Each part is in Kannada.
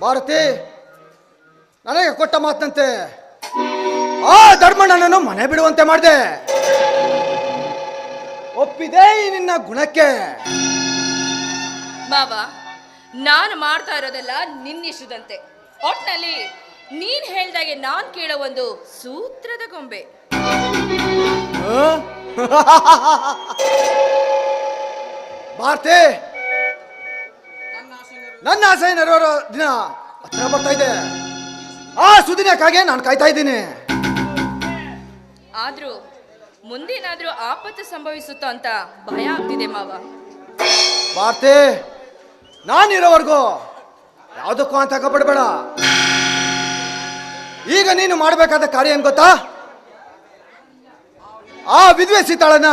ಭಾರತಿ ನನಗೆ ಕೊಟ್ಟ ಮಾತಂತೆ ಆ ಧರ್ಮಣ್ಣನನ್ನು ಮನೆ ಬಿಡುವಂತೆ ಮಾಡಿದೆ. ಒಪ್ಪಿದೆ ನಿನ್ನ ಗುಣಕ್ಕೆ. ಬಾಬಾ ನಾನು ಮಾಡ್ತಾ ಇರೋದೆಲ್ಲ ನಿನ್ನಿಷ್ಟದಂತೆ. ಒಟ್ನಲ್ಲಿ ನೀನ್ ಹೇಳ್ದಾಗೆ ನಾನ್ ಕೇಳೋ ಒಂದು ಸೂತ್ರದ ಗೊಂಬೆ? ಭಾರತಿ ನನ್ನ ಆಸೆ ನೆರವೇರೋ ದಿನ ಹತ್ರ ಬರ್ತಾ ಇದೆ. ಆ ಸುದಿನಕ್ಕಾಗೆ ನಾನು ಕಾಯ್ತಾ ಇದ್ದೀನಿ. ಆದ್ರೂ ಮುಂದೇನಾದ್ರೂ ಆಪತ್ತು ಸಂಭವಿಸುತ್ತೋ ಅಂತ ಭಯ ಆಗ್ತಿದೆ ಮಾವ. ಭಾರತಿ ನಾನಿರೋವರೆಗೂ ಯಾವುದಕ್ಕೂ ಅಂತ ಕಪಡಬೇಡ. ಈಗ ನೀನು ಮಾಡಬೇಕಾದ ಕಾರ್ಯ ಏನ್ ಗೊತ್ತಾ? ಆ ವಿಧವೆ ಸೀತಾಳನ್ನ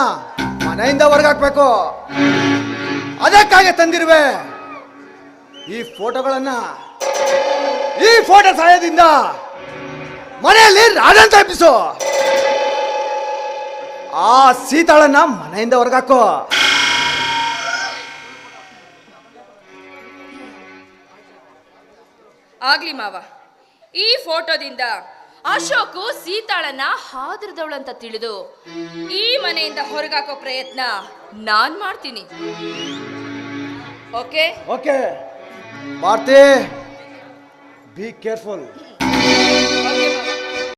ಮನೆಯಿಂದ ಹೊರಗಾಕ್ಬೇಕು. ಅದಕ್ಕಾಗೆ ತಂದಿರುವೆ. ಈ ಫೋಟೋಗಳನ್ನ ಈ ಫೋಟೋ ಸಹಾಯದಿಂದ ಮನೆಯಲ್ಲಿ ರಾಜನ್ ತಪ್ಪಿಸು ಆ ಸೀತಾಳನ್ನ ಮನೆಯಿಂದ ಹೊರಗಾಕೋ. ಆಗ್ಲಿ ಮಾವ ಈ ಫೋಟೋದಿಂದ ಅಶೋಕು ಸೀತಾಳನ್ನ ಹಾದ್ರದವಳಂತ ತಿಳಿದು ಈ ಮನೆಯಿಂದ ಹೊರಗಾಕೋ ಪ್ರಯತ್ನ ನಾನ್ ಮಾಡ್ತೀನಿ. Okay? Okay. Marte, be careful.